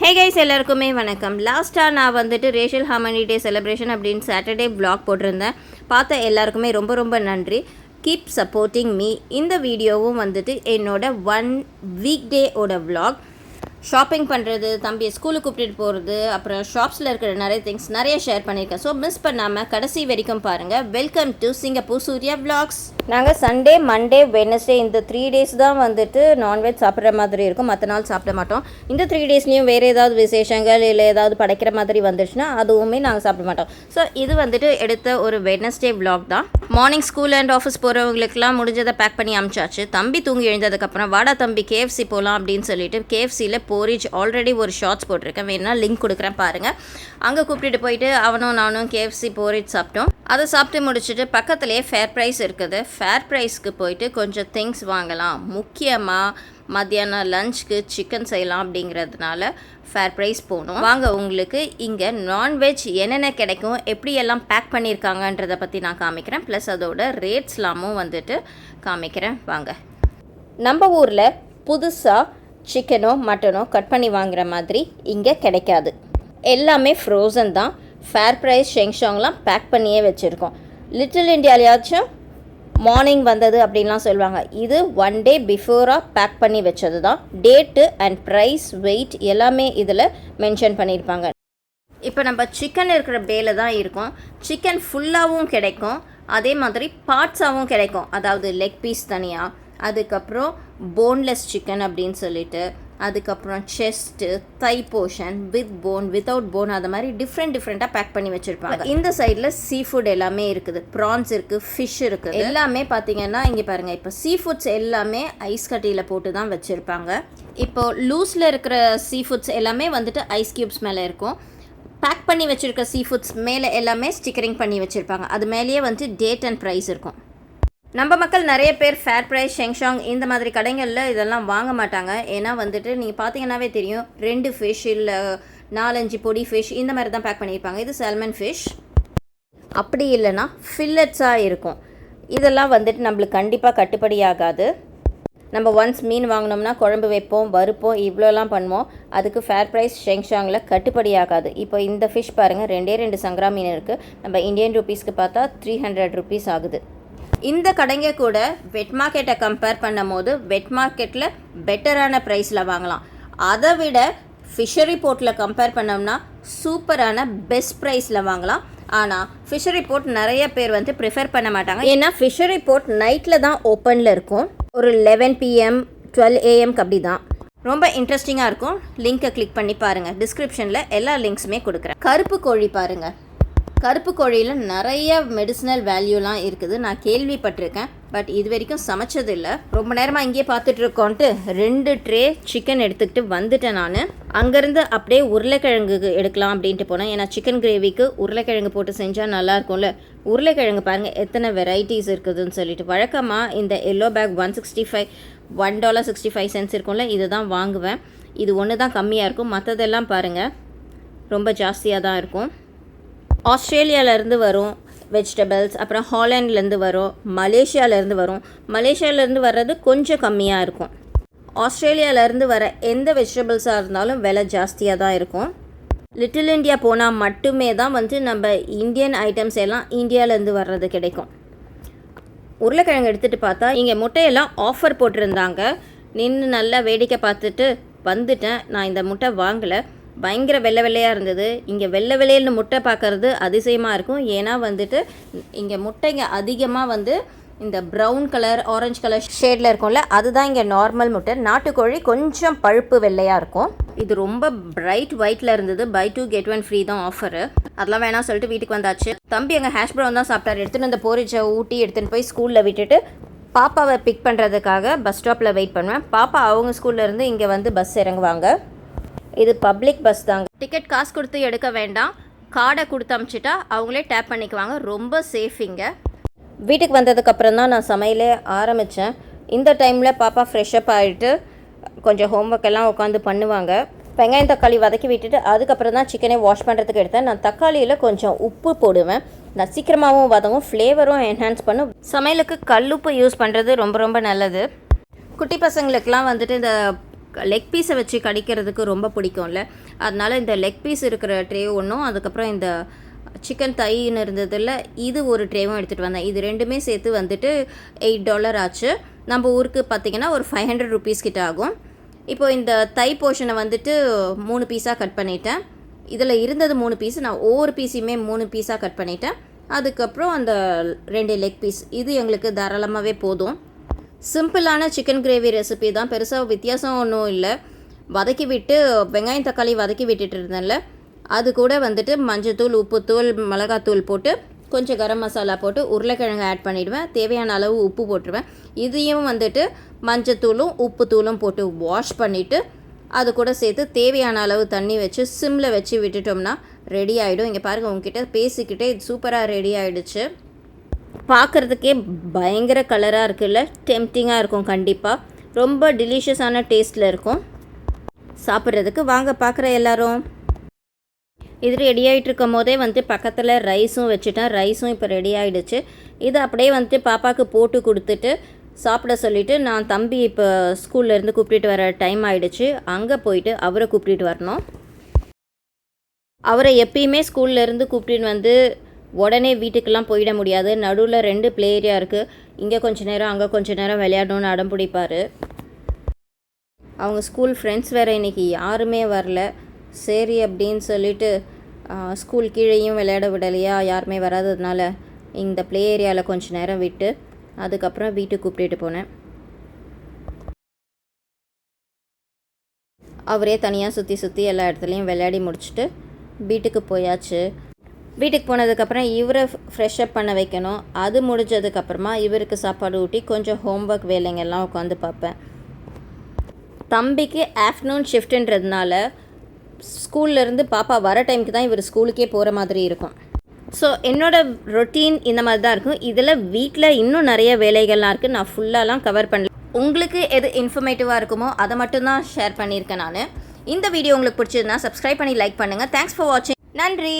Hey guys எல்லாருக்குமே வணக்கம். லாஸ்ட்டாக நான் வந்துட்டு ரேஷியல் ஹார்மனி டே செலிப்ரேஷன் அப்படின்னு சாட்டர்டே பிளாக் போட்டிருந்தேன். பார்த்த எல்லாருக்குமே ரொம்ப ரொம்ப நன்றி. கீப் சப்போர்ட்டிங் மீ இந்த வீடியோவும் வந்துட்டு என்னோட ஒன் வீக் டேவோட வ்ளாக் ஷாப்பிங் பண்ணுறது தம்பியை ஸ்கூலுக்கு கூப்பிட்டுட்டு போகிறது அப்புறம் ஷாப்ஸில் இருக்கிற நிறைய திங்ஸ் நிறைய ஷேர் பண்ணியிருக்கேன். ஸோ மிஸ் பண்ணாமல் கடைசி வரைக்கும் பாருங்கள் welcome to Singapore Surya vlogs நாங்கள் சண்டே மண்டே வெனஸ்டே இந்த த்ரீ டேஸ் தான் வந்துட்டு நான்வெஜ் சாப்பிட்ற மாதிரி இருக்கும். மற்ற நாள் சாப்பிட மாட்டோம். இந்த த்ரீ டேஸ்லேயும் வேறு ஏதாவது விசேஷங்கள் இல்லை ஏதாவது படைக்கிற மாதிரி வந்துச்சுன்னா அதுவுமே நாங்கள் சாப்பிட மாட்டோம். ஸோ இது வந்துட்டு எடுத்த ஒரு வெனஸ்டே விளாக் தான். மார்னிங் ஸ்கூல் அண்ட் ஆஃபீஸ் போகிறவங்களுக்குலாம் முடிஞ்சதை பேக் பண்ணி அமிச்சாச்சு. தம்பி தூங்கி எழுந்ததுக்கப்புறம் வாடா தம்பி கேஎஃப்சி போகலாம் அப்படின்னு சொல்லிட்டு கேஎஃப்சியில் போரிஜ் ஆல்ரெடி ஒரு ஷார்ட்ஸ் போட்டிருக்கேன். வேணா லிங்க் கொடுக்குறேன் பாருங்கள் அங்கே கூப்பிட்டுட்டு போயிட்டு அவனும் நானும் கேஎஃப்சி போரிஜ் சாப்பிட்டோம். அதை சாப்பிட்டு முடிச்சுட்டு பக்கத்துலேயே ஃபேர் ப்ரைஸ் இருக்குது. ஃபேர் ப்ரைஸ்க்கு போயிட்டு கொஞ்சம் திங்ஸ் வாங்கலாம். முக்கியமாக மத்தியானம் லஞ்சுக்கு சிக்கன் செய்யலாம் அப்படிங்கிறதுனால ஃபேர் ப்ரைஸ் போகணும். வாங்க உங்களுக்கு இங்கே நான்வெஜ் என்னென்ன கிடைக்கும் எப்படியெல்லாம் பேக் பண்ணியிருக்காங்கன்றதை பற்றி நான் காமிக்கிறேன். ப்ளஸ் அதோட ரேட்ஸ்லாமும் வந்துட்டு காமிக்கிறேன். வாங்க. நம்ம ஊரில் புதுசாக சிக்கனோ மட்டனோ கட் பண்ணி வாங்குற மாதிரி இங்கே கிடைக்காது. எல்லாமே ஃப்ரோசன் தான். ஃபேர் ப்ரைஸ் ஷெங்ஷாங்லாம் பேக் பண்ணியே வச்சுருக்கோம். லிட்டில் இந்தியாலையாச்சும் மார்னிங் வந்தது அப்படின்லாம் சொல்லுவாங்க. இது ஒன் டே பிஃபோராக பேக் பண்ணி வச்சது தான். டேட்டு அண்ட் ப்ரைஸ் வெயிட் எல்லாமே இதில் மென்ஷன் பண்ணியிருப்பாங்க இப்போ நம்ம சிக்கன் இருக்கிற பேல தான் இருக்கோம். சிக்கன் ஃபுல்லாகவும் கிடைக்கும். அதே மாதிரி பார்ட்ஸாகவும் கிடைக்கும். அதாவது லெக் பீஸ் தனியாக அதுக்கப்புறம் போன்லெஸ் சிக்கன் அப்படின்னு சொல்லிட்டு அதுக்கப்புறம் chest thigh portion with bone without bone அது மாதிரி டிஃப்ரெண்ட் டிஃப்ரெண்ட்டாக பேக் பண்ணி வச்சுருப்பாங்க. இந்த சைடில் சீ ஃபுட் எல்லாமே இருக்குது. ப்ரான்ஸ் இருக்குது ஃபிஷ் இருக்குது. எல்லாமே பார்த்தீங்கன்னா இங்கே பாருங்கள் இப்போ சீ ஃபுட்ஸ் எல்லாமே ஐஸ் கட்டியில் போட்டு தான் வச்சுருப்பாங்க. இப்போ லூஸில் இருக்கிற சீ ஃபுட்ஸ் எல்லாமே வந்துட்டு ஐஸ் க்யூப்ஸ் மேலே இருக்கும். பேக் பண்ணி வச்சுருக்க சீ ஃபுட்ஸ் மேலே எல்லாமே ஸ்டிக்கரிங் பண்ணி வச்சுருப்பாங்க. அது மேலேயே வந்து டேட் அண்ட் ப்ரைஸ் இருக்கும். நம்ம மக்கள் நிறைய பேர் ஃபேர் ப்ரைஸ் ஷெங்ஷாங் இந்த மாதிரி கடைகளில் இதெல்லாம் வாங்க மாட்டாங்க. ஏன்னா வந்துட்டு நீங்கள் பார்த்தீங்கன்னாவே தெரியும் ரெண்டு ஃபிஷ் இல்லை நாலஞ்சு பொடி ஃபிஷ் இந்த மாதிரி தான் பேக் பண்ணியிருப்பாங்க. இது சால்மன் ஃபிஷ் அப்படி இல்லைன்னா ஃபில்லட்ஸாக இருக்கும். இதெல்லாம் வந்துட்டு நம்மளுக்கு கண்டிப்பாக கட்டுப்படி ஆகாது. நம்ம ஒன்ஸ் மீன் வாங்கினோம்னா குழம்பு வைப்போம் வறுப்போம் இவ்வளோலாம் பண்ணுவோம். அதுக்கு ஃபேர் ப்ரைஸ் ஷெங்ஷாங்கில் கட்டுப்படி ஆகாது. இப்போ இந்த ஃபிஷ் பாருங்கள் ரெண்டே ரெண்டு சங்கரா மீன் இருக்குது நம்ம இந்தியன் ருபீஸ்க்கு பார்த்தா த்ரீ ஹண்ட்ரட் ருபீஸ் ஆகுது. இந்த கடைங்க கூட வெட் மார்க்கெட்டை கம்பேர் பண்ணும் போது வெட் மார்க்கெட்டில் பெட்டரான ப்ரைஸில் வாங்கலாம். அதை விட ஃபிஷரி போர்ட்டில் கம்பேர் பண்ணோம்னா சூப்பரான பெஸ்ட் ப்ரைஸில் வாங்கலாம். ஆனால் ஃபிஷரி போர்ட் நிறைய பேர் வந்து ப்ரிஃபர் பண்ண மாட்டாங்க. ஏன்னா ஃபிஷரி போர்ட் நைட்டில் தான் ஓப்பனில் இருக்கும். ஒரு லெவன் பிஎம் டுவெல் ஏஎம்க்கு அப்படி தான் ரொம்ப இன்ட்ரெஸ்டிங்காக இருக்கும். லிங்க்கை கிளிக் பண்ணி பாருங்கள் டிஸ்கிரிப்ஷனில் எல்லா லிங்க்ஸுமே கொடுக்குறேன். கருப்பு கோழி பாருங்கள் கருப்பு கோழியில் நிறைய மெடிசினல் வேல்யூலாம் இருக்குது. நான் கேள்விப்பட்டிருக்கேன். பட் இது வரைக்கும் சமைச்சதில்லை. ரொம்ப நேரமாக இங்கேயே பார்த்துட்ருக்கோன்ட்டு ரெண்டு ட்ரே சிக்கன் எடுத்துக்கிட்டு வந்துட்டேன் நான். அங்கேருந்து அப்படியே உருளைக்கிழங்கு எடுக்கலாம் அப்படின்ட்டு போனேன். ஏன்னா சிக்கன் கிரேவிக்கு உருளைக்கிழங்கு போட்டு செஞ்சால் நல்லாயிருக்கும்ல உருளைக்கிழங்கு பாருங்கள் எத்தனை வெரைட்டிஸ் இருக்குதுன்னு சொல்லிட்டு. வழக்கமாக இந்த yellow pack one sixty five one dollar sixty five cents இருக்கும்ல இது தான் வாங்குவேன். இது ஒன்று தான் கம்மியாக இருக்கும். மற்றதெல்லாம் பாருங்கள் ரொம்ப ஜாஸ்தியாக தான் இருக்கும். ஆஸ்திரேலியாவிலேருந்து வரும் வெஜிடபிள்ஸ் அப்புறம் ஹாலாண்ட்லேருந்து வரும் மலேசியாவிலேருந்து வரும். மலேசியாவிலேருந்து வர்றது கொஞ்சம் கம்மியாக இருக்கும். ஆஸ்திரேலியாவிலேருந்து வர எந்த வெஜிடபிள்ஸாக இருந்தாலும் விலை ஜாஸ்தியாக தான் இருக்கும். லிட்டில் இந்தியா போனால் மட்டுமே தான் வந்து நம்ம இந்தியன் ஐட்டம்ஸ் எல்லாம் இந்தியாவிலேருந்து வர்றது கிடைக்கும். உருளைக்கிழங்கு எடுத்துகிட்டு பார்த்தா இங்கே முட்டையெல்லாம் ஆஃபர் போட்டிருந்தாங்க. நின்று நல்லா வேடிக்கை பார்த்துட்டு வந்துட்டேன். நான் இந்த முட்டை வாங்கலை. பயங்கர வெள்ளை வெள்ளையாக இருந்தது. இங்கே வெள்ளை வெள்ளையல்னு முட்டை பார்க்கறது அதிசயமாக இருக்கும். ஏன்னா வந்துட்டு இங்கே முட்டைங்க அதிகமாக வந்து இந்த ப்ரௌன் கலர் ஆரஞ்சு கலர் ஷேடில் இருக்கும்ல அதுதான் இங்கே நார்மல் முட்டை. நாட்டுக்கோழி கொஞ்சம் பழுப்பு வெள்ளையாக இருக்கும். இது ரொம்ப பிரைட் ஒயிட்டில் இருந்தது. Buy two get one free தான் ஆஃபரு அதெல்லாம் வேணாம் சொல்லிட்டு வீட்டுக்கு வந்தாச்சு. தம்பி எங்கள் ஹேஷ் ப்ரௌன் தான் சாப்பிட்டாரு. எடுத்துகிட்டு அந்த போரிச்சை ஊட்டி எடுத்துகிட்டு போய் ஸ்கூலில் விட்டுட்டு பாப்பாவை பிக் பண்ணுறதுக்காக பஸ் ஸ்டாப்பில் வெயிட் பண்ணுவேன். பாப்பா அவங்க ஸ்கூல்லேருந்து இங்கே வந்து பஸ் இறங்குவாங்க. இது பப்ளிக் பஸ் தாங்க. டிக்கெட் காசு கொடுத்து எடுக்க வேண்டாம். கார்டை கொடுத்து அமுச்சிட்டா அவங்களே டேப் பண்ணிக்குவாங்க. ரொம்ப சேஃப் இங்கே. வீட்டுக்கு வந்ததுக்கப்புறம் தான் நான் சமையலே ஆரம்பித்தேன் இந்த டைமில் பாப்பா ஃப்ரெஷ்அப் ஆகிட்டு கொஞ்சம் ஹோம்ஒர்க் எல்லாம் உட்காந்து பண்ணுவாங்க. வெங்காயம் தக்காளி வதக்கி விட்டுட்டு அதுக்கப்புறம் தான் சிக்கனே வாஷ் பண்ணுறதுக்கு எடுத்தேன். நான் தக்காளியில் கொஞ்சம் உப்பு போடுவேன். நான் சீக்கிரமாகவும் வதங்கும் ஃப்ளேவரும் என்ஹான்ஸ் பண்ணும். சமையலுக்கு கல்லுப்பு யூஸ் பண்ணுறது ரொம்ப ரொம்ப நல்லது. குட்டி பசங்களுக்கெலாம் வந்துட்டு இந்த லெக் பீஸை வச்சு கடிக்கிறதுக்கு ரொம்ப பிடிக்கும்ல. அதனால் இந்த லெக் பீஸ் இருக்கிற ட்ரே ஒன்றும் அதுக்கப்புறம் இந்த சிக்கன் தைன்னு இருந்ததில் இது ஒரு ட்ரேவும் எடுத்துகிட்டு வந்தேன். இது ரெண்டுமே சேர்த்து வந்துட்டு எயிட் டாலர் ஆச்சு. நம்ம ஊருக்கு பார்த்திங்கன்னா ஒரு ஃபைவ் ஹண்ட்ரட் ருபீஸ் கிட்ட ஆகும். இப்போது இந்த தை போர்ஷனை வந்துட்டு மூணு பீஸாக கட் பண்ணிட்டேன். இதில் இருந்தது மூணு பீஸ் நான் ஒவ்வொரு பீஸையுமே மூணு பீஸாக கட் பண்ணிட்டேன். அதுக்கப்புறம் அந்த ரெண்டு லெக் பீஸ் இது எங்களுக்கு தாராளமாகவே போதும். சிம்பிளான சிக்கன் கிரேவி ரெசிபி தான். பெருசாக வித்தியாசம் ஒன்றும் இல்லை. வதக்கி விட்டு வெங்காயம் தக்காளி வதக்கி விட்டுட்டு இருந்தேன்ல. அது கூட வந்துட்டு மஞ்சத்தூள் உப்புத்தூள் மிளகாத்தூள் போட்டு கொஞ்சம் கரம் மசாலா போட்டு உருளைக்கிழங்கு ஆட் பண்ணிவிடுவேன் தேவையான அளவு உப்பு போட்டுருவேன். இதையும் வந்துட்டு மஞ்சத்தூளும் உப்புத்தூளும் போட்டு வாஷ் பண்ணிவிட்டு அது கூட சேர்த்து தேவையான அளவு தண்ணி வச்சு சிம்மில் வச்சு விட்டுட்டோம்னா ரெடி ஆகிடும் இங்கே பாருங்கள் உங்ககிட்ட பேசிக்கிட்டே இது சூப்பராக ரெடி ஆகிடுச்சு பார்க்குறதுக்கே பயங்கர கலராக இருக்குல்ல? டெம்டிங்காக இருக்கும் கண்டிப்பாக ரொம்ப டெலிஷியஸான டேஸ்ட்டில் இருக்கும். சாப்பிட்றதுக்கு வாங்க பார்க்குற எல்லாரும். இது ரெடி ஆகிட்டு இருக்கும் போதே வந்து பக்கத்தில் ரைஸும் வச்சுட்டேன். ரைஸும் இப்போ ரெடி ஆகிடுச்சு இதை அப்படியே வந்துட்டு பாப்பாவுக்கு போட்டு கொடுத்துட்டு சாப்பிட சொல்லிவிட்டு நான் தம்பி இப்போ ஸ்கூல்லேருந்து கூப்பிட்டுட்டு வர டைம் ஆகிடுச்சு அங்கே போயிட்டு அவரை கூப்பிட்டுட்டு வரணும். அவரை எப்பயுமே ஸ்கூல்லேருந்து கூப்பிட்டுன்னு வந்து உடனே வீட்டுக்கெல்லாம் போயிட முடியாது. நடுவில் ரெண்டு ப்ளே ஏரியா இருக்குது இங்கே கொஞ்ச நேரம் அங்கே கொஞ்ச நேரம் விளையாடணும்னு அடம் பிடிப்பார். அவங்க ஸ்கூல் ஃப்ரெண்ட்ஸ் வேறு இன்றைக்கி யாருமே வரல. சரி அப்படின்னு சொல்லிட்டு ஸ்கூல் கீழேயும் விளையாட விடலையா? யாருமே வராததுனால இந்த ப்ளே ஏரியாவில் கொஞ்ச நேரம் விட்டு அதுக்கப்புறம் வீட்டுக்கு கூப்பிட்டுட்டு போனேன். அவரே தனியாக சுற்றி சுற்றி எல்லா இடத்துலையும் விளையாடி முடிச்சுட்டு வீட்டுக்கு போயாச்சு. வீட்டுக்கு போனதுக்கப்புறம் இவரை ஃப்ரெஷ்அப் பண்ண வைக்கணும். அது முடிஞ்சதுக்கப்புறமா இவருக்கு சாப்பாடு ஊட்டி கொஞ்சம் ஹோம்ஒர்க் வேலைங்கெல்லாம் உட்காந்து பார்ப்பேன். தம்பிக்கு ஆஃப்டர்நூன் ஷிஃப்ட்டுன்றதுனால ஸ்கூல்லேருந்து பாப்பா வர டைமுக்கு தான் இவர் ஸ்கூலுக்கே போகிற மாதிரி இருக்கும். ஸோ என்னோடய ரொட்டீன் இந்த மாதிரி தான் இருக்கும். இதில் வீட்டில் இன்னும் நிறைய வேலைகள்லாம் இருக்குது நான் ஃபுல்லாலாம் கவர் பண்ணல. உங்களுக்கு எது இன்ஃபர்மேட்டிவாக இருக்குமோ அதை மட்டும்தான் ஷேர் பண்ணியிருக்கேன் நான். இந்த வீடியோ உங்களுக்கு பிடிச்சதுன்னா சப்ஸ்கிரைப் பண்ணி லைக் பண்ணுங்கள் தேங்க்ஸ் ஃபார் வாட்சிங் நன்றி.